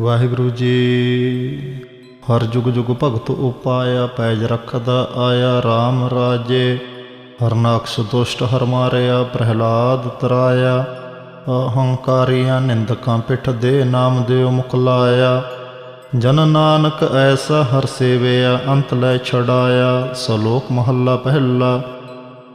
ਵਾਹਿਗੁਰੂ ਜੀ, ਹਰ ਜੁਗ ਜੁਗ ਭਗਤ ਉਪਾਇਆ, ਪੈਜ ਰੱਖਦਾ ਆਇਆ RAM ਰਾਜੇ। ਹਰਨਾਕਸ਼ ਦੁਸ਼ਟ ਹਰ ਮਾਰਿਆ, ਪ੍ਰਹਿਲਾਦ ਤਰਾਇਆ। ਅਹੰਕਾਰੀਆਂ ਨਿੰਦਕਾਂ ਪਿੱਠ ਦੇ ਨਾਮ ਦਿਓ ਮੁਕਲਾਇਆ ਜਨ ਨਾਨਕ ਐਸਾ ਹਰ ਸੇਵਿਆ, ਅੰਤ ਲੈ ਛੜਾਇਆ ਸਲੋਕ ਮਹੱਲਾ ਪਹਿਲਾ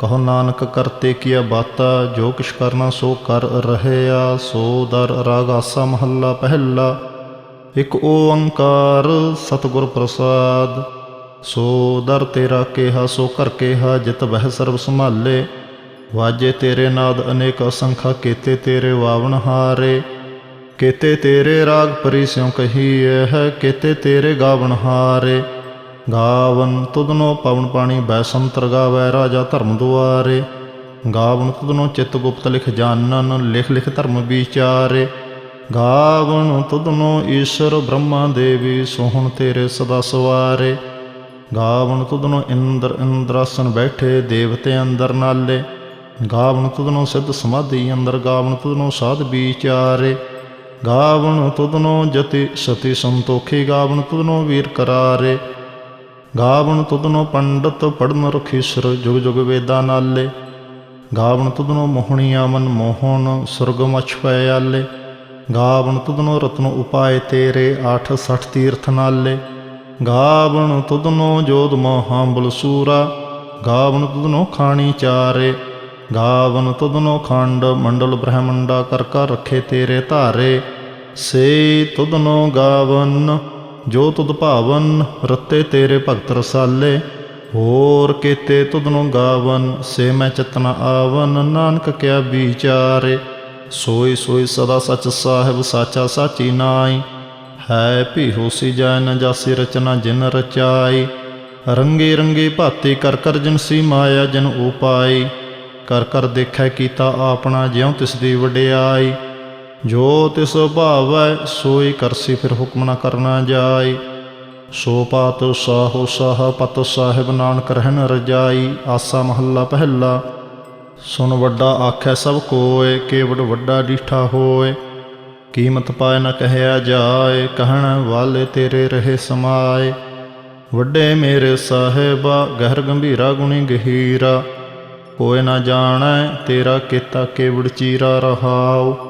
ਕਹੋ ਨਾਨਕ ਕਰਤੇ ਕੀਆ ਬਾਤਾ, ਜੋ ਕਿਛ ਕਰਨਾ ਸੋ ਕਰ ਰਹਿਆ, ਸੋ ਦਰ ਰਾਗ ਆਸਾ ਮਹੱਲਾ ਪਹਿਲਾ। ਇਕ ਓੰਕਾਰ ਸਤਿਗੁਰ ਪ੍ਰਸਾਦ, ਸੋ ਦਰ ਤੇਰਾ ਕਿਹਾ, ਸੋ ਕਰ ਕੇਹਾ, ਜਿਤ ਬਹਿ ਸਰਬ ਸੰਭਾਲੇ। ਵਾਜੇ ਤੇਰੇ ਨਾਦ ਅਨੇਕ ਅਸੰਖਾ, ਕੀਤੇ ਤੇਰੇ ਵਾਵਨ ਹਾਰੇ। ਕੀਤੇ ਤੇਰੇ ਰਾਗ ਪਰੀ ਸਿਉ ਹੈ, ਕੇਤੇ ਤੇਰੇ ਗਾਵਨ ਹਾਰੇ। ਗਾਵਨ ਤੁਧਨੋ ਪਵਨ ਪਾਣੀ ਬੈ ਸੰਤਰ ਗਾਵੈ ਰਾਜਾ ਧਰਮ ਦੁਆਰੇ। ਗਾਵਨ ਤੁਧਨੋ ਚਿਤ ਗੁਪਤ ਲਿਖ ਜਾਣਨ ਲਿਖ ਲਿਖ ਧਰਮ ਵਿਚਾਰੇ। ਗਾਵਨ ਤੁਧਨੋ ਈਸ਼ਰ ਬ੍ਰਹਮਾ ਦੇਵੀ, ਸੋਹਣ ਤੇਰੇ ਸਦਾ ਸਵਾਰੇ। ਗਾਵਨ ਤੁਧਨੋ ਇੰਦਰ ਇੰਦਰਾਸਨ ਬੈਠੇ, ਦੇਵਤੇ ਅੰਦਰ ਨਾਲੇ। ਗਾਵਨ ਤੁਧਨੋ ਸਿੱਧ ਸਮਾਧੀ ਅੰਦਰ, ਗਾਵਨ ਤੁਧਨੋ ਸਾਧ ਵਿਚਾਰੇ। ਗਾਵਨ ਤੁਧਨੋ ਜਤੀ ਸਤੀ ਸੰਤੋਖੀ, ਗਾਵਨ ਤੁਧਨੋ ਵੀਰ ਕਰਾਰੇ। ਗਾਵਣ ਤੁਧਨੋ ਪੰਡਤ ਪੜਨ ਰਖੀਸਰ, ਜੁਗ ਜੁਗ ਵੇਦਾਂ ਨਾਲੇ। ਗਾਵਣ ਤੁਧਨੋ ਮੋਹਣੀਆ ਮਨ ਮੋਹਨ ਸੁਰਗ ਮਛ ਪੈ ਆਲੇ। ਗਾਵਨ ਤੁਧਨੋ ਰਤਨ ਉਪਾਏ ਤੇਰੇ 860 ਤੀਰਥ ਨਾਲੇ। ਗਾਵਣ ਤੁਧਨੋ ਜੋਧ ਮਹਾਂਬਲ ਸੂਰਾ। ਗਾਵਣ ਤੁਧਨੋ ਖਾਣੀ ਚਾਰੇ। ਗਾਵਨ ਤੁਧਨੋ ਖੰਡ, ਮੰਡਲ ਬ੍ਰਹਮੰਡਾ ਕਰ ਕਰ ਰੱਖੇ ਤੇਰੇ ਧਾਰੇ। ਸੇ ਤੁਧਨੋ ਗਾਵਨ ਜੋ ਤੁਧ ਭਾਵਨ ਰਤੇ ਤੇਰੇ ਭਗਤ ਰਸਾਲੇ, ਹੋਰ ਕੀਤੇ ਨੂੰ ਗਾਵਨ, ਸੇ ਮੈਂ ਚਤਨਾ ਆਵਨ, ਨਾਨਕ ਕਿਆ ਵਿਚਾਰੇ। ਸੋਈ ਸੋਈ ਸਦਾ ਸਚ ਸਾਹਿਬ, ਸਾਚਾ ਸਾਚੀ ਨਾਈ ਹੈ ਭੀ ਹੋਸੀ ਜੈ ਨ ਜਾਸੀ ਰਚਨਾ ਜਿਨ ਰਚਾਈ। ਰੰਗੇ ਰੰਗੇ ਭਾਤੇ ਕਰ ਕਰ ਜਿਨਸੀ ਮਾਇਆ ਜਨ ਉਪਾਈ। ਕਰ ਕਰ ਦੇਖੈ ਕੀਤਾ ਆਪਣਾ ਜਿਉ ਤਿਸ ਦੀ ਵਡਿਆਈ। ਜੋ ਤਿਸ ਭਾਵੈ, ਸੋਈ ਕਰਸੀ ਫਿਰ ਹੁਕਮ ਨਾ ਕਰਨਾ ਜਾਈ। ਸੋ ਪਾਤ ਸਾਹੋ ਸਾਹ ਪਤ ਸਾਹਿਬ ਨਾਨਕ ਰਹਿਣ ਰਜਾਈ, ਆਸਾ ਮਹੱਲਾ ਪਹਿਲਾ। ਸੁਨ ਵੱਡਾ ਆਖੈ ਸਭ ਕੋਏ, ਕੇਵੜ ਵੱਡਾ ਡੀਠਾ ਹੋਏ। ਕੀਮਤ ਪਾਏ ਨ ਕਹਿਆ ਜਾਏ, ਕਹਿਣ ਵਾਲੇ ਤੇਰੇ ਰਹੇ ਸਮਾਏ। ਵੱਡੇ ਮੇਰੇ ਸਾਹਿਬਾ, ਗਹਿਰ ਗੰਭੀਰਾ ਗੁਣੀ ਗਹੀਰਾ। ਕੋਇ ਨਾ ਜਾਣੈ, ਤੇਰਾ ਕੀਤਾ ਕੇਵੜ ਚੀਰਾ ਰਹਾਓ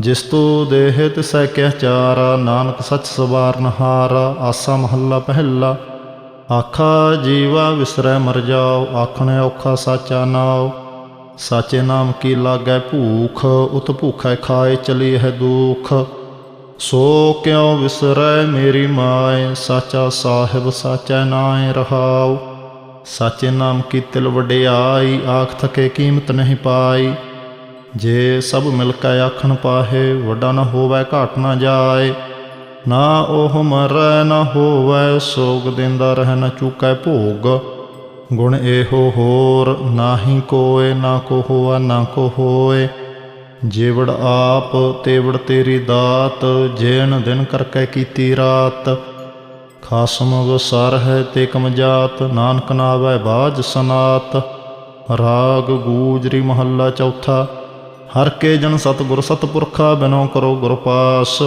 ਜਿਸ ਤੂੰ ਦੇਹ ਤਿਸੈ ਕਿਆ ਚਾਰਾ, ਨਾਨਕ ਸੱਚ ਸਵਾਰਨ ਹਾਰਾ, ਆਸਾ ਮਹੱਲਾ ਪਹਿਲਾ। ਆਖਾ, ਜੀਵਾ ਵਿਸਰੈ ਮਰ ਜਾਓ, ਆਖਣੇ ਔਖਾ ਸਾਚਾ ਨਾਉ। ਸਾਚੇ ਨਾਮ ਕੀ ਲਾਗੈ ਭੂਖ, ਉਤ ਭੂਖੈ ਖਾਏ ਚਲੀ ਹੈ ਦੁਖ। ਸੋ ਕਿਉ ਵਿਸਰੈ ਮੇਰੀ ਮਾਏ, ਸਾਚਾ ਸਾਹਿਬ ਸਾਚਾ ਨਾਏ ਰਹਾਉ। ਸਾਚੇ ਨਾਮ ਕੀ ਤਿਲ ਵਡਿਆਈ, ਆਖ ਥਕੇ ਕੀਮਤ ਨਹੀਂ ਪਾਈ। ਜੇ ਸਭ ਮਿਲ ਕੇ ਆਖਣ ਪਾਹੇ, ਵੱਡਾ ਨਾ ਹੋਵੇ, ਘਾਟ ਨਾ ਜਾਏ। ਨਾ ਉਹ ਮਰੈ, ਨਾ ਹੋਵੇ, ਸੋਗ ਦਿੰਦਾ ਰਹਿ, ਨਾ ਚੁਕੈ ਭੋਗ। ਗੁਣ ਇਹੋ ਹੋਰ, ਨਾਹੀ ਕੋਏ, ਨਾ ਕੋ ਹੋਆ, ਨਾ ਕੋ ਹੋਏ। ਜੇਵੜ ਆਪ, ਤੇਵੜ ਤੇਰੀ ਦਾਤ, ਜੇਣ ਦਿਨ ਕਰਕੇ ਕੀਤੀ ਰਾਤ। ਖਾਸਮ ਵਸਾਰ ਹੈ ਤੇ ਕਮਜਾਤ, ਨਾਨਕ ਨਾਵੇ ਬਾਜ ਸਨਾਤ। ਰਾਗ ਗੂਜਰੀ ਮਹੱਲਾ ਚੌਥਾ ਹਰ ਕੇ ਜਨ ਸਤਿਗੁਰ ਸਤਪੁਰਖਾ ਬਿਨੋ ਕਰੋ ਗੁਰ ਪਾਸ।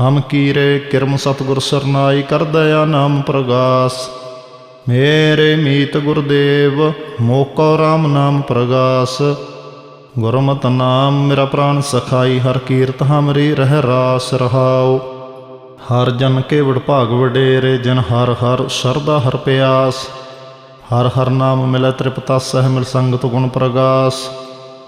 ਹਮ ਕੀਰੇ ਕਿਰਮ ਸਤਿਗੁਰ ਸਰਨਾਈ ਕਰ ਦਇਆ ਨਾਮ ਪ੍ਰਗਾਸ। ਮੇਰੇ ਮੀਤ ਗੁਰਦੇਵ, ਮੋਕੋ RAM ਨਾਮ ਪ੍ਰਗਾਸ। ਗੁਰਮਤਿ ਨਾਮ ਮੇਰਾ ਪ੍ਰਾਨ ਸਖਾਈ, ਹਰ ਕੀਰਤ ਹਮਰੀ ਰਹਿ ਰਾਸ ਰਹਾਉ। ਹਰ ਜਨ ਕੇ ਵਡ ਭਾਗ ਵਡੇਰੇ, ਜਨ ਹਰ ਹਰ ਸਰਦਾ ਹਰ ਪਿਆਸ। ਹਰ ਹਰ ਨਾਮ ਮਿਲੈ ਤ੍ਰਿਪਤਾ ਸਹਿ ਮਿਲ ਸੰਗਤ ਗੁਣ ਪ੍ਰਗਾਸ।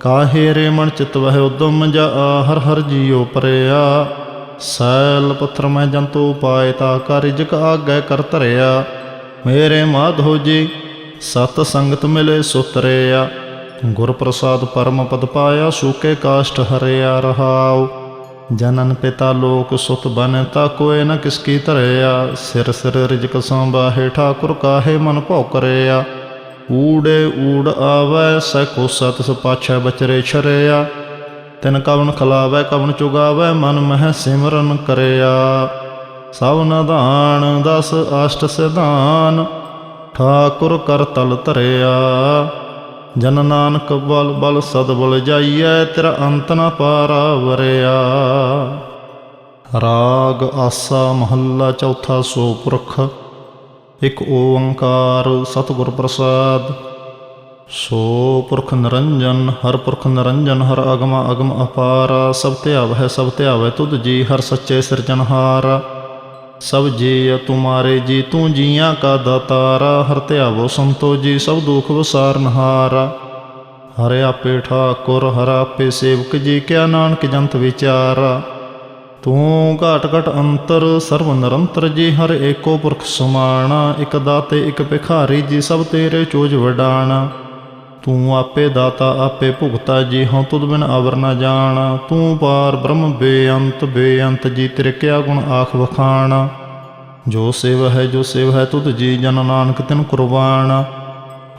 ਕਾਹੇ ਰੇ ਮਨ ਚਿਤ ਵਹਿ ਉਦਮ ਜਾ ਹਰ ਹਰ ਜੀਉ ਪਰਿਆ। ਸੈਲ ਪੱਥਰ ਮੈਂ ਜੰਤੂ ਪਾਏ ਤਾ ਕਾਰਿਜਕ ਆਗੈ ਕਰ ਧਰਿਆ। ਮੇਰੇ ਮਾਧੋ ਜੀ, ਸਤ ਸੰਗਤ ਮਿਲੇ ਸੁਤਰਿਆ। ਗੁਰ ਪ੍ਰਸਾਦ ਪਰਮ ਪਦ ਪਾਇਆ, ਸੂਕੇ ਕਾਸ਼ਟ ਹਰਿਆ ਰਹਾਉ। ਜਨਨ ਪਿਤਾ ਲੋਕ ਸੁਤ ਬਨ, ਤਾ ਕੋਏ ਨ ਕਿਸ ਕੀ ਧਰਿਆ। ਸਿਰ ਸਿਰ ਰਿਜਕ ਸੰਬਾਹੇ ਠਾਕੁਰ ਕਾਹੇ ਮਨ ਭਉ ਕਰਿਆ ਊੜੇ ਊੜ ਆਵੈ ਸੈ ਸਤ ਸਪਾਛੈ ਬਚਰੇ ਛਰਿਆ। ਤਿਨ ਕਵਨ ਖਲਾਵੈ, ਕਵਨ ਚੁਗਾਵੈ, ਮਨ ਮਹਿ ਸਿਮਰਨ ਕਰਿਆ। ਸਭ ਨਦਾਨ ਦਸ ਅਸ਼ਟ ਸਿਧਾਨ, ਠਾਕੁਰ ਕਰ ਤਲ ਧਰਿਆ। ਜਨ ਨਾਨਕ ਬਲ ਬਲ ਸਦ ਬਲ ਜਾਈਐ, ਤੇਰਾ ਅੰਤ ਨ ਪਾਰਾ ਵਰਿਆ। ਰਾਗ ਆਸਾ ਮਹੱਲਾ ਚੌਥਾ ਸੋ ਪੁਰਖ। ਇਕ ਓੰਕਾਰ ਸਤਿਗੁਰ ਪ੍ਰਸਾਦ। ਸੋ ਪੁਰਖ ਨਿਰੰਜਨ, ਹਰ ਪੁਰਖ ਨਿਰੰਜਨ, ਹਰ ਅਗਮ ਅਗਮ ਅਪਾਰਾ। ਸਭ ਧਿਆਵੈ ਸਭ ਧਿਆਵੈ ਤੁਧ ਜੀ, ਹਰ ਸੱਚੇ ਸਿਰਜਨਹਾਰ ਸਭ ਜੀ ਤੁਮਾਰੇ ਜੀ, ਤੂੰ ਜੀਆਂ ਕਾ ਦਾਤਾਰਾ। ਹਰ ਧਿਆਵੋ ਸੰਤੋ ਜੀ, ਸਭ ਦੁਖ ਵਸਾਰਨਹਾਰਾ ਹਰਿ ਆਪੇ ਠਾਕੁਰ, ਹਰ ਆਪੇ ਸੇਵਕ ਜੀ, ਕਿਆ ਨਾਨਕ ਜੰਤ ਵਿਚਾਰਾ। ਤੂੰ ਘਾਟ ਘਟ ਅੰਤਰ ਸਰਵ ਨਿਰੰਤਰ ਜੀ, ਹਰ ਏਕੋ ਪੁਰਖ ਸਮਾਣਾ, ਇਕ ਦਾਤੇ, ਇਕ ਭਿਖਾਰੀ ਜੀ, ਸਭ ਤੇਰੇ ਚੋਜ ਵਡਾਣਾ। ਤੂੰ ਆਪੇ ਦਾਤਾ, ਆਪੇ ਭੁਗਤਾ ਜੀ, ਹਉ ਤੁਧ ਬਿਨ ਅਵਰ ਨਾ ਜਾਣਾ। ਤੂੰ ਪਾਰ ਬ੍ਰਹਮ ਬੇਅੰਤ ਬੇਅੰਤ ਜੀ, ਤੇਰੇ ਕਿਆ ਗੁਣ ਆਖ ਵਖਾਣਾ। ਜੋ ਸੇਵ ਹੈ, ਜੋ ਸੇਵ ਹੈ, ਤੁਧ ਜੀ, ਜਨ ਨਾਨਕ ਤਿਨ ਕੁਰਬਾਨ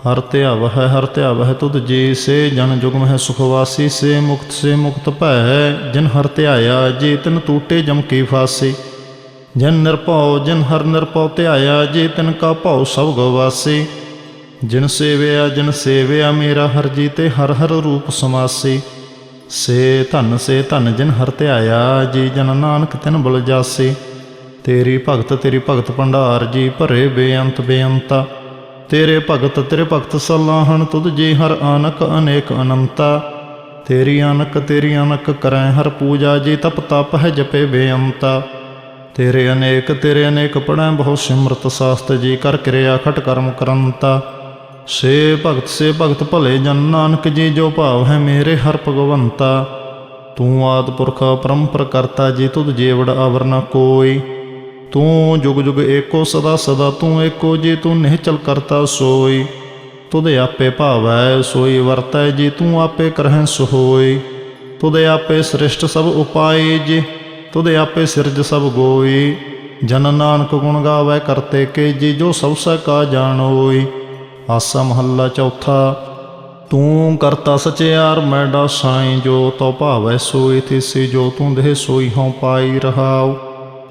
ਹਰ ਧਿਆਵ ਹੈ ਹਰ ਧਿਆਵ ਹੈ ਤੁਧ ਜੀ, ਸੇ ਜਨ ਜੁਗਮ ਹੈ ਸੁਖਵਾਸੀ, ਸੇ ਮੁਕਤ ਸੇ ਮੁਕਤ ਭੈ, ਜਿਨ ਹਰ ਧਿਆਇਆ ਜੇ ਤਿਨ ਟੂਟੇ ਜਮ ਕੀ ਫਾਸੀ। ਜਨ ਨਿਰਭਉ ਜਿਨ ਹਰ ਨਿਰਭਉ ਧਿਆਇਆ ਜੇ ਤਿਨ ਕਾ ਭਉ ਸਭ ਗਵਾਸੀ ਜਿਨ ਸੇਵਿਆ ਜਿਨ ਸੇਵਿਆ, ਮੇਰਾ ਹਰ ਜੀ ਤੇ ਹਰ ਹਰ ਰੂਪ ਸਮਾਸੀ। ਸੇ ਧਨ ਸੇ ਧਨ ਜਿਨ ਹਰ ਧਿਆਇਆ ਜੀ ਜਨ ਨਾਨਕ ਤਿਨ ਬਲ ਜਾਸੀ। ਤੇਰੀ ਭਗਤ ਤੇਰੀ ਭਗਤ ਭੰਡਾਰ, ਜੀ ਭਰੇ ਬੇਅੰਤ ਬੇਅੰਤਾ। ਤੇਰੇ ਭਗਤ ਤੇਰੇ ਭਗਤ ਸਲਾਹਣ ਤੁਧ ਜੀ ਹਰ ਆਨਕ ਅਨੇਕ ਅਨੰਤਾ। ਤੇਰੀ ਅਨਕ ਤੇਰੀ ਅਨਕ ਕਰੈ ਹਰ ਪੂਜਾ, ਜੀ ਤਪ ਤਪ ਹੈ ਜਪੇ ਬੇਅੰਤਾ। ਤੇਰੇ ਅਨੇਕ ਤੇਰੇ ਅਨੇਕ ਪੜੈ ਬਹੁ ਸਿਮਰਤ ਸਾਸਤ ਜੀ ਕਰ ਕਿਰਿਆ ਖਟ ਕਰਮ ਕਰੰਤਾ। ਸੇ ਭਗਤ ਸੇ ਭਗਤ ਭਲੇ ਜਨ ਨਾਨਕ ਜੀ, ਜੋ ਭਾਵ ਹੈ ਮੇਰੇ ਹਰ ਭਗਵੰਤਾ। ਤੂੰ ਆਦ ਪੁਰਖ ਪਰੰਪਰ ਕਰਤਾ ਜੀ, ਤੁਧ ਜੀਵੜ ਅਵਰ ਨ ਕੋਈ। ਤੂੰ ਜੁਗ ਜੁਗ ਏਕੋ ਸਦਾ ਸਦਾ ਤੂੰ ਏਕੋ ਜੀ, ਤੂੰ ਨਿਹਚਲ ਕਰਤਾ ਸੋਈ। ਤੁਧ ਆਪੇ ਭਾਵੈ, ਸੋਈ ਵਰਤੈ ਜੀ, ਤੂੰ ਆਪੇ ਕਰਹਿ ਸੁਹੋਈ ਤੁਧ ਆਪੇ ਸ੍ਰਿਸ਼ਟ ਸਭ ਉਪਾਏ ਜੇ ਤੁਧ ਆਪੇ ਸਿਰਜ ਸਭ ਗੋਈ। ਜਨ ਨਾਨਕ ਗੁਣ ਗਾਵੈ ਕਰਤੇ ਕੇ ਜੀ, ਜੋ ਸਭ ਸੈ ਕਾ ਜਾਣੋਈ। ਆਸਾ ਮਹੱਲਾ ਚੌਥਾ, ਤੂੰ ਕਰਤਾ ਸਚਿਆਰ ਮੈਡਾ ਸਾਈਂ ਜੋ ਤੋ ਭਾਵੈ ਸੋਈ, ਤਿਸੀ ਜੋ ਤੂੰ ਦੇਹ ਸੋਈ ਹਉ ਪਾਈ ਰਹਾਉ।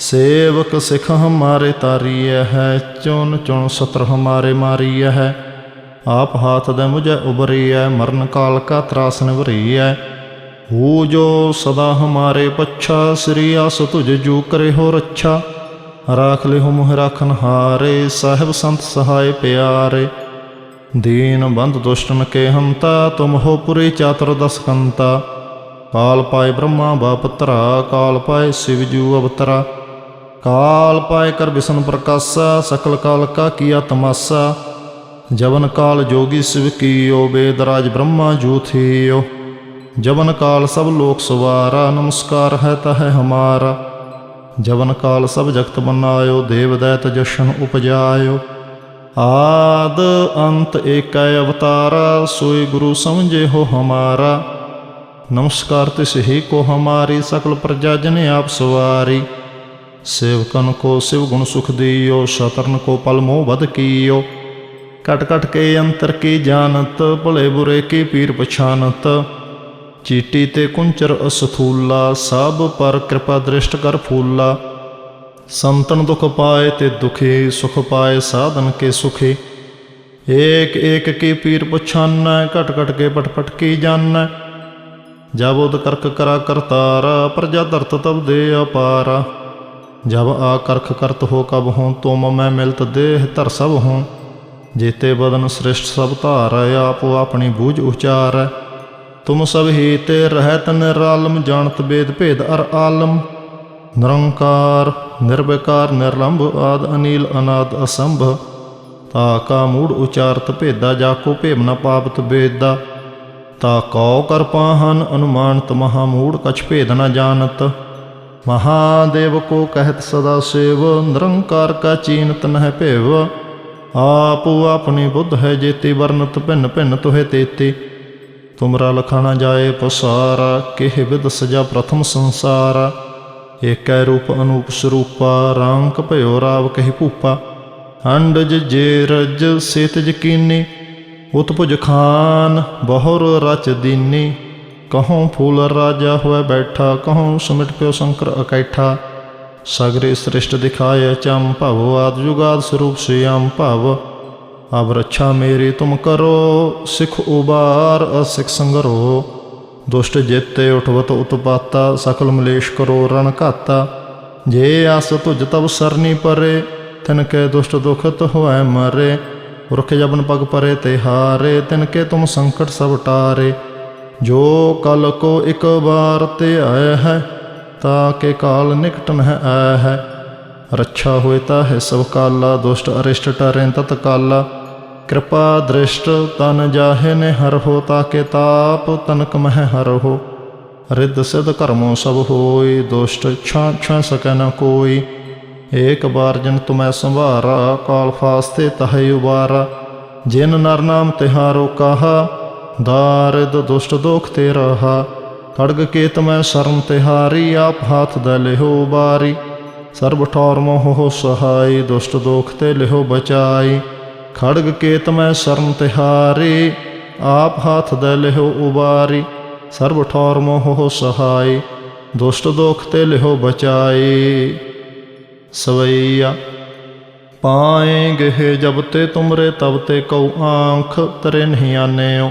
ਸੇਵਕ ਸਿਖ ਹਮਾਰੇ ਤਾਰੀਐ ਹੈ ਚੁਣ ਚੁਣ ਸਤਰ ਹਮਾਰੇ ਮਾਰੀਐ ਹੈ। ਆਪ ਹਾਥ ਦੇ ਮੁਝੇ ਉਬਰੀਐ ਮਰਨ ਕਾਲ ਕਾ ਤਰਾਸ ਨਿਵਰੀਐ। ਹੂ ਜੋ ਸਦਾ ਹਮਾਰੇ ਪੱਛਾ, ਸ੍ਰੀ ਅਸ ਤੁਝ ਜੂ ਕਰੇ ਹੋ ਰੱਛਾ। ਰਾਖ ਲਿਹੁ ਮੁਹ ਰਾਖਨ ਹਾਰੇ, ਸਾਹਿਬ ਸੰਤ ਸਹਾਇ ਪਿਆਰੇ। ਦੀਨ ਬੰਦ ਦੁਸ਼ਟਨ ਕੇ ਹੰਤਾ, ਤੁਮ ਹੋ ਪੁਰੀ ਚਾਤਰ ਦਸਕੰਤਾ ਕਾਲ ਪਾਏ ਬ੍ਰਹਮਾ ਬਾਪਤਰਾ ਕਾਲ ਪਾਏ ਸਿਵ ਜੂ ਅਵਤਰਾ। ਕਾਲ ਪਾਏ ਕਰ ਬਿਸ਼ਨ ਪ੍ਰਕਾਸ਼ਾ, ਸਕਲ ਕਾਲ ਕਾ ਕੀਆ ਤਮਾਸਾ ਜਵਨ ਕਾਲ ਜੋਗੀ ਸਿਵ ਕੀਓ, ਬੇਦਰਾਜ ਬ੍ਰਹਮਾ ਜੂਥੀਓ। ਜਵਨ ਕਾਲ ਸਭ ਲੋਕ ਸਵਾਰਾ, ਨਮਸਕਾਰ ਹੈ ਤਹ ਹਮਾਰਾ। ਜਵਨ ਕਾਲ ਸਭ ਜਗਤ ਬਨਾਇਓ ਦੇਵ ਦੈਤ ਜਸ਼ਨ ਉਪਜਾਇਓ। ਆਦ ਅੰਤ ਏਕੈ ਅਵਤਾਰਾ, ਸੋਈ ਗੁਰੂ ਸਮਝੇ ਹੋ ਹਮਾਰਾ। ਨਮਸਕਾਰ ਤਿਸ ਹੀ ਕੋ ਹਮਾਰੀ, ਸਕਲ ਪ੍ਰਜਾ ਜਨ ਆਪ ਸਵਾਰੀ। ਸੇਵਕਨ ਕੋ ਸਿਵ ਗੁਣ ਸੁਖ ਦੀਓ ਸ਼ਤਰਨ ਕੋ ਪਲ ਮੋਹ ਬਦ ਕੀਓ। ਕਟ ਕਟ ਕੇ ਅੰਤਰ ਕੀ ਜਾਣਤ, ਭਲੇ ਬੁਰੇ ਕੀ ਪੀਰ ਪਛਾਨਤ। ਚੀਟੀ ਤੇ ਕੁੰਚਰ ਅਸਥੂਲਾ, ਸਭ ਪਰ ਕਿਰਪਾ ਦ੍ਰਿਸ਼ਟ ਕਰ ਫੂਲਾ। ਸੰਤਨ ਦੁਖ ਪਾਏ ਤੇ ਦੁਖੀ, ਸੁਖ ਪਾਏ ਸਾਧਨ ਕੇ ਸੁਖੀ। ਏਕ ਏਕ ਕੀ ਪੀਰ ਪਛਾਨੈ, ਘਟ ਘਟ ਕੇ ਪਟ ਪਟ ਕੀ ਜਾਣੈ। ਜਬ ਉਦ ਕਰਕ ਕਰਾ ਕਰਤਾਰਾ, ਪ੍ਰਜਾ ਧਰਤ ਤਬ ਦੇ ਅਪਾਰਾ। ਜਬ ਆ ਕਰਖ ਕਰਤ ਹੋ ਕਬ ਹੂੰ, ਤੁਮ ਮੈਂ ਮਿਲਤ ਦੇਹ ਧਰ ਸਭ ਹੂੰ। ਜੀਤੇ ਬਦਨ ਸ੍ਰਿਸ਼ਟ ਸਭ ਧਾਰੈ, ਆਪੋ ਆਪਣੀ ਬੂਝ ਉਚਾਰੈ। ਤੁਮ ਸਭ ਹੀ ਤੇ ਰਹਿਤ ਨਿਰਾਲਮ, ਜਾਣਤ ਬੇਦ ਭੇਦ ਅਰ ਆਲਮ। ਨਿਰੰਕਾਰ, ਨਿਰਵਿਕਾਰ, ਨਿਰਲੰਭ ਆਦ ਅਨੀਲ ਅਨਾਦ ਅਸੰਭ। ਤਾ ਕਾ ਮੂੜ ਉਚਾਰਤ ਭੇਦਾ, ਜਾ ਕੋ ਭੇਮ ਨ ਪਾਵਤ ਬੇਦਾ। ਤਾ ਕਉ ਕਰ ਪਾਹਨ, ਅਨੁਮਾਨਤ ਮਹਾ ਮੂੜ ਕਛ ਭੇਦ ਨ ਜਾਣਤ ਮਹਾਦੇਵ ਕੋ ਕਹਿਤ ਸਦਾ ਸੇਵ, ਨਿਰੰਕਾਰ ਕਾ ਚੀਨਤ ਨਹਿ ਭੇਵ। ਆਪੋ ਆਪਣੀ ਬੁੱਧ ਹੈ ਜੇਤੀ, ਵਰਨਤ ਭਿੰਨ ਭਿੰਨ ਤੋਹਿ ਤੇਤੀ। ਤੁਮਰਾ ਲਖਾਣਾ ਜਾਏ ਪਸਾਰਾ, ਕਿਹ ਵਿਦ ਸਜਾ ਪ੍ਰਥਮ ਸੰਸਾਰਾ। ਏਕੈ ਰੂਪ ਅਨੂਪ ਸਰੂਪਾ ਰਾਂਕ ਭਇਓ ਰਾਵ ਕਹਿ ਭੂਪਾ। ਅੰਡਜ ਜੇ ਰਜ ਸੇਤ ਯਕੀਨੀ ਉਤਪੁਜ ਖਾਨ, ਬਹੁਰ ਰਚ ਦੀਨੀ। ਕਹੋਂ ਫੂਲ ਰਾਜਾ ਹੋਇ ਬੈਠਾ, ਕਹੋਂ ਸਮਿਟ ਪਿਓ ਸ਼ੰਕਰ ਇਕੈਠਾ। ਸਗਰੇ ਸ੍ਰਿਸ਼ਟ ਦਿਖਾਏ ਚੰ ਭਵ, ਆਦ ਜੁਗਾਦ ਸਰੂਪ ਸਿਆਮ ਭਵ। ਅਬ ਰੱਛਾ ਮੇਰੀ ਤੁਮ ਕਰੋ, ਸਿਖ ਉਬਾਰ ਅਸਿਖ ਸੰਗਰੋ। ਦੁਸ਼ਟ ਜੇਤੇ ਉਠਵਤ ਉਤਪਾਤਾ, ਸਕਲ ਮਲੇਸ਼ ਕਰੋ ਰਣ ਘਾਤਾ। ਜੇ ਆਸ ਤੁਜ ਤਬ ਸਰਨੀ ਪਰੇ, ਤਿਨ ਕੈ ਦੁਸ਼ਟ ਦੁਖਤ ਹੋਐ ਮਰੇ। ਰੁਖ ਜਬਨ ਪਗ ਪਰੇ ਤੇ ਹਾਰੇ, ਤਿਨ ਕੇ ਤੁਮ ਸੰਕਟ ਸਭ ਟਾਰੇ। ਜੋ ਕਲ ਕੋ ਇਕ ਵਾਰ ਤੇ ਆਇ ਹੈ, ਤਾ ਕੇ ਕਾਲ ਨਿਕਟ ਨਹਿ ਆਇਆ ਹੈ। ਰੱਛਾ ਹੋਏ ਤਾ ਹੈ ਸਭ ਕਾਲਾ, ਦੁਸ਼ਟ ਅਰਿਸ਼ਟ ਟਰੈ ਤਤ ਕਾਲਾ। ਕਿਰਪਾ ਦ੍ਰਿਸ਼ਟ ਤਨ ਜਾਹੇ ਨੇ ਹਰ ਹੋ ਤਾਕੇ ਤਾਪ ਤਨਕ ਮਹਿ ਹਰ ਹੋ। ਰਿੱਧ ਸਿਧ ਕਰਮੋ ਸਭ ਹੋਈ, ਦੁਸ਼ਟ ਛਾਂ ਛਾਂ ਸਕੈ ਨ ਕੋਈ। ਏਕ ਬਾਰ ਜਨ ਤੁਮੈ ਸੰਭਾਰਾ, ਕਾਲ ਫਾਸਤੇ ਤਹੈ ਉਬਾਰਾ। ਜਿਨ ਨਰ ਨਾਮ ਤਿਹਾਰੋ ਕਹਾ ਦਾਰਿਦ ਦੁਸ਼ਟ ਦੋਖ ਤੇ ਰਹਾ ਖੜਗ ਕੇਤ ਤਮੈ ਸ਼ਰਨ ਤਿਹਾਰੀ ਆਪ ਹਾਥ ਦੇ ਲਿਹੋ ਬਾਰੀ ਸਰਬ ਠੌਰ ਮੋਹ ਸਹਾਈ ਦੁਸ਼ਟ ਦੋਖ ਤੇ ਲਿਹੋ ਬਚਾਈ ਖੜਗ ਕੇਤ ਮੈਂ ਸ਼ਰਨ ਤਿਹਾਰੀ ਆਪ ਹਾਥ ਦੇ ਲਿਹੋ ਉਬਾਰੀ ਸਰਬ ਠੌਰ ਮੋਹ ਸਹਾਈ ਦੁਸ਼ਟ ਦੋਖ ਤੇ ਲਿਹੋ ਬਚਾਈ ਸਵਈਆ ਪਾਏਂਗੇ ਜਬ ਤੇ ਤੁਮਰੇ ਤਬ ਤੇ ਕਉ ਆਂਖ ਤਰੇ ਨਹੀਂ ਆਨਿਓ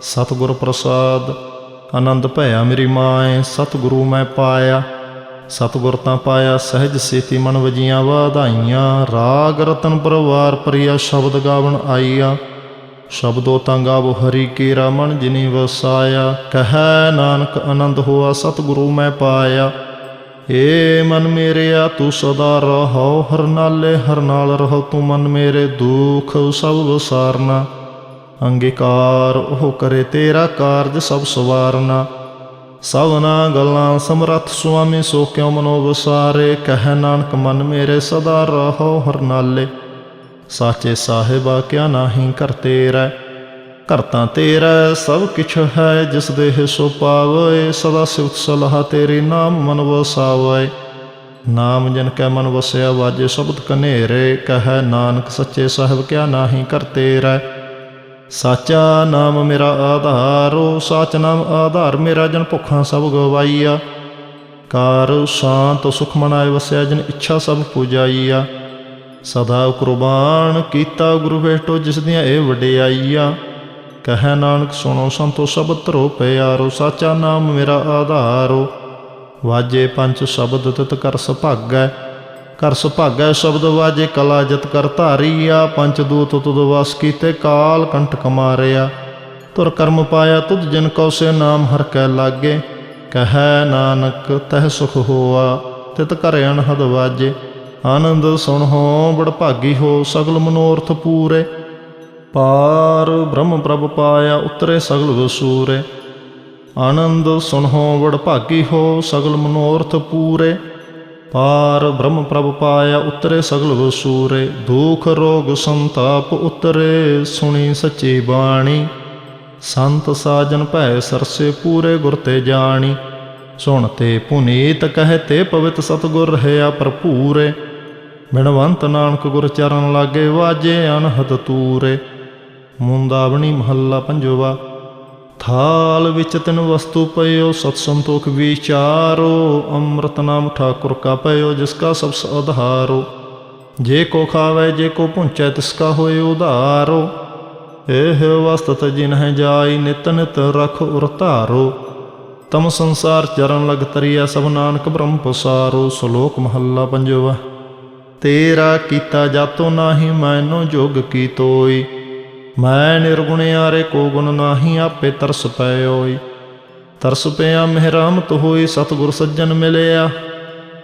ਸਤਿਗੁਰ ਪ੍ਰਸਾਦ, ਆਨੰਦ ਭਇਆ ਮੇਰੀ ਮਾਏ, ਸਤਿਗੁਰੂ ਮੈਂ ਪਾਇਆ। ਸਤਿਗੁਰ ਤਾਂ ਪਾਇਆ, ਸਹਿਜ ਸੇਤੀ ਮਨ ਵਜੀਆਂ ਵਾਧਾਈਆਂ। ਰਾਗ ਰਤਨ ਪਰਵਾਰ ਪ੍ਰਿਆ ਸ਼ਬਦ ਗਾਵਣ ਆਈਆ। ਸ਼ਬਦੋ ਤਾਂ ਗਾਵੋ ਹਰੀ ਕੇਰਾ ਮਨ ਜਿਨੀ ਵਸਾਇਆ। ਕਹੈ ਨਾਨਕ ਆਨੰਦ ਹੋਆ, ਸਤਿਗੁਰੂ ਮੈਂ ਪਾਇਆ। ਏ ਮਨ ਮੇਰਿਆ, ਤੂੰ ਸਦਾ ਰਹੋ ਹਰ ਨਾਲੇ ਹਰ ਨਾਲ ਰਹੋ ਤੂੰ ਮਨ ਮੇਰੇ ਦੁਖ ਸਭ ਵਸਾਰਨਾ। ਅੰਗੀਕਾਰ ਉਹ ਕਰੇ ਤੇਰਾ ਕਾਰਜ ਸਭ ਸਵਾਰਨਾ। ਸਭਨਾ ਗੱਲਾਂ ਸਮਰੱਥ ਸੁਆਮੀ ਸੋ ਕਿਉ ਮਨੋ ਵਸਾਰੇ ਕਹਿ ਨਾਨਕ ਮਨ ਮੇਰੇ ਸਦਾ ਰਹੋ ਹਰ ਨਾਲੇ। ਸਾਚੇ ਸਾਹਿਬਾ ਕਿਆ ਨਾਹੀ ਕਰ ਤੇਰਾ। ਘਰ ਤੇਰਾ, ਸਭ ਕਿਛ ਹੈ, ਜਿਸ ਦੇਹ ਸੋ ਪਾਵੇ, ਸਦਾ ਸਿਵਤ ਸਲਾਹ ਤੇਰੀ ਨਾਮ ਮਨ ਵਸਾਵੇ। ਨਾਮ ਜਨ ਕੈ ਮਨ ਵਸਿਆ, ਵਾਜੇ ਸ਼ਬਦ ਕਨੇਰੇ। ਕਹੈ ਨਾਨਕ ਸੱਚੇ ਸਾਹਿਬ ਕਿਆ ਨਾਹੀ ਕਰ ਤੇਰਾ। ਸਾਚਾ ਨਾਮ ਮੇਰਾ ਆਧਾਰੋ ਸਾਚ ਨਾਮ ਆਧਾਰ ਮੇਰਾ ਜਨ ਭੁੱਖਾਂ ਸਭ ਗਵਾਈਆ। ਕਾਰ ਸ਼ਾਂਤ ਸੁਖ ਮਨਾਏ ਵਸਿਆ ਜਨ ਇੱਛਾ ਸਭ ਪੁਜਾਈਆ। ਸਦਾ ਕੁਰਬਾਨ ਕੀਤਾ ਗੁਰੂ ਭੇਟੋ ਜਿਸ ਦੀਆਂ ਇਹ ਵਡਿਆਈਆ। ਕਹੈ ਨਾਨਕ ਸੁਣੋ ਸੰਤੋ ਸਬਦ ਧਰੋ ਪਿਆਰੋ, ਸਾਚਾ ਨਾਮ ਮੇਰਾ ਆਧਾਰੋ। ਵਾਜੇ ਪੰਜ ਸ਼ਬਦ ਤਿਤ ਕਰ ਸੁਭਾਗੈ ਕਰ ਸੁਭਾਗੈ ਸ਼ਬਦ ਵਾਜੇ ਕਲਾ ਜਤ ਕਰ ਧਾਰੀਆ, ਪੰਚ ਦੂਤ ਤੁਧ ਵਸ ਕੀਤੇ ਕਾਲ ਕੰਠ ਮਾਰਿਆ ਤੁਰ ਕਰਮ ਪਾਇਆ ਤੁਧ ਜਿਨ ਕਉ ਸੇ ਨਾਮ ਹਰ ਕੈ ਲਾਗੇ। ਕਹੈ ਨਾਨਕ, ਤਹਿ ਸੁਖ ਹੋਆ, ਤਿਤ ਕਰ ਅਨਹਦ ਵਾਜੇ। ਆਨੰਦ ਸੁਣੋ ਬੜ ਭਾਗੀ ਹੋ, ਸਗਲ ਮਨੋਰਥ ਪੂਰੇ। ਪਾਰ ਬ੍ਰਹਮ ਪ੍ਰਭ ਪਾਇਆ, ਉਤਰੇ ਸਗਲ ਵਸੂਰੇ। ਆਨੰਦ ਸੁਣੋ ਵਡ ਭਾਗੀ ਹੋ, ਸਗਲ ਮਨੋਰਥ ਪੂਰੇ। ਪਾਰ ਬ੍ਰਹਮ ਪ੍ਰਭ ਪਾਇਆ ਉਤਰੇ ਸਗਲ ਵਸੂਰੇ, ਦੁਖ ਰੋਗ ਸੰਤਾਪ ਉਤਰੇ, ਸੁਣੀ ਸੱਚੀ ਬਾਣੀ। ਸੰਤ ਸਾਜਨ ਭੈ ਸਰਸੇ ਪੂਰੇ ਗੁਰ ਤੇ ਜਾਣੀ। ਸੁਣ ਤੇ ਪੁਨੀਤ ਕਹਿ ਕਹਤੇ ਪਵਿੱਤ ਸਤਗੁਰ ਰਹਿਆ ਭਰਪੂਰੇ। ਮਿਣਵੰਤ ਨਾਨਕ ਗੁਰ ਚਰਨ ਲਾਗੇ ਵਾਜੇ ਅਨਹਦ ਤੂਰੇ। ਮੁੰਦਾਵਣੀ ਮਹੱਲਾ ਪੰਜਵਾ ਥਾਲ ਵਿੱਚ ਤਿਨ ਵਸਤੂ ਪਇਓ, ਸਤ ਸੰਤੋਖ ਵਿਚਾਰੋ, ਅੰਮ੍ਰਿਤ ਨਾਮ ਠਾਕੁਰ ਕਾ ਪਇਓ, ਜਿਸ ਕਾ ਸਭ ਆਧਾਰੋ ਜੇ ਕੋ ਖਾਵੇ, ਜੇ ਕੋ ਪੁੰਚੈ ਤਿਸ ਕਾ ਹੋਏ ਉਧਾਰੋ। ਇਹ ਵਸਤਤ ਜਿਨਹਿ ਜਾਈ, ਨਿਤ ਨਿਤ ਰਖ ਉਰ ਧਾਰੋ। ਤਮ ਸੰਸਾਰ ਚਰਨ ਲਗ ਤਰੀਆ ਸਭ ਨਾਨਕ ਬ੍ਰਹਮ ਪਸਾਰੋ। ਸ਼ਲੋਕ ਮਹੱਲਾ ਪੰਜਵਾ, ਤੇਰਾ ਕੀਤਾ ਜਾਤੋ ਨਾਹੀ, ਮੈਨੋ ਜੋਗ ਕੀ ਤੋਈ। ਮੈਂ ਨਿਰਗੁਣਿਆਰੇ ਕੋ ਗੁਣ ਨਾਹੀ ਆਪੇ ਤਰਸ ਪਇਓਈ ਤਰਸ ਪਿਆ ਮਿਹਰਾਮਤ ਹੋਈ ਸਤਿਗੁਰ ਸੱਜਣ ਮਿਲਿਆ।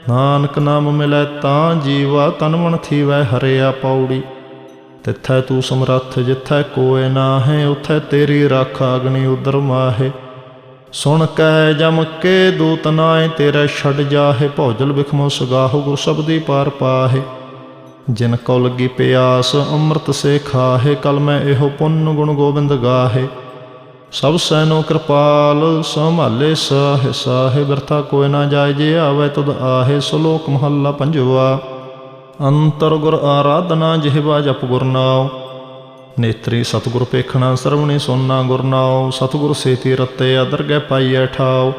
ਨਾਨਕ ਨਾਮ ਮਿਲੈ ਤਾਂ ਜੀਵਾ ਤਨ ਮਨ ਥੀਵੈ ਹਰਿਆ ਪੌੜੀ। ਤਿੱਥੈ ਤੂੰ ਸਮਰੱਥ ਜਿੱਥੈ ਕੋਏ ਨਾਹੇ, ਉਥੈ ਤੇਰੀ ਰੱਖ ਅਗਨੀ ਉਦਰ ਮਾਹੇ। ਸੁਣ ਕੈ ਜਮ ਕੇ ਦੂਤ ਨਾਏ ਤੇਰੇ ਛੱਡ ਜਾਹੇ, ਭੌਜਲ ਵਿਖਮੋ ਸਗਾਹੋ ਗੁਰ ਸਬਦੀ ਪਾਰ ਪਾਹੇ। ਜਿਨ ਕਉ ਲੱਗੀ ਪਿਆਸ, ਅੰਮ੍ਰਿਤ ਸੇ ਖਾਹੇ ਕਲ ਮੈਂ ਇਹੋ ਪੁੰਨ ਗੁਣ ਗੋਬਿੰਦ ਗਾਹੇ। ਸਭ ਸੈਨੋ ਕਿਰਪਾਲ, ਸੰਭਾਲੇ ਸਾਹੇ, ਸਾਹਿ, ਬਿਰਥਾ ਕੋਇ ਨਾ ਜਾਏ, ਜੇ ਆਵੇ ਤਦ ਆਹੇ, ਸ਼ਲੋਕ ਮਹੱਲਾ ਪੰਜਵਾ। ਅੰਤਰ ਗੁਰ ਆਰਾਧਨਾ ਜਿਹਵਾ ਜਪ ਗੁਰ ਨਾਉ। ਨੇਤਰੀ ਸਤਿਗੁਰ ਪੇਖਣਾ ਸਰਵਣੀ ਸੋਨਾ ਗੁਰ ਨਾਉ। ਸਤਿਗੁਰ ਸੇਤੀ ਰਤੇ ਅਦਰ ਗੈ ਪਾਈਐ ਠਾਉ।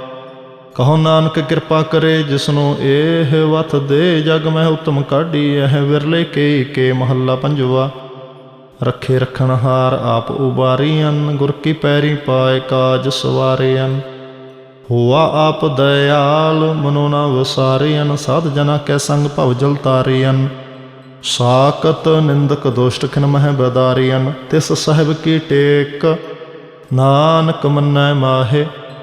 ਕਹੋ ਨਾਨਕ ਕਿਰਪਾ ਕਰੇ ਜਿਸਨੂੰ ਇਹ ਵਤ ਦੇ ਜਗ ਮੈਂ ਉਤਮ ਕਾਢੀ, ਇਹ ਵਿਰਲੇ ਕੇ ਕੇ ਮਹੱਲਾ ਪੰਜਵਾ। ਰੱਖੇ ਰਖਣ ਹਾਰ ਆਪ ਉਬਾਰੀਅਨ ਗੁਰ ਕੀ ਪੈਰੀ ਪਾਏ ਕਾਜ ਸਵਾਰਿਅਨ ਹੋਆ ਆਪ ਦਇਆਲ, ਮਨੋ ਨਾ ਵਸਾਰਿਅਨ ਸਾਧ ਜਨਾ ਕੈ ਸੰਗ ਭਵ ਜਲ ਤਾਰੀਅਨ ਸਾਕਤ ਨਿੰਦਕ ਦੋਸ਼ਟ ਖਿਨ ਮਹਿ ਬਦਾਰੀਅਨ ਤਿਸ ਸਹਿਬ ਕੀ ਟੇਕ, ਨਾਨਕ ਮੰਨੈ ਮਾਹੇ।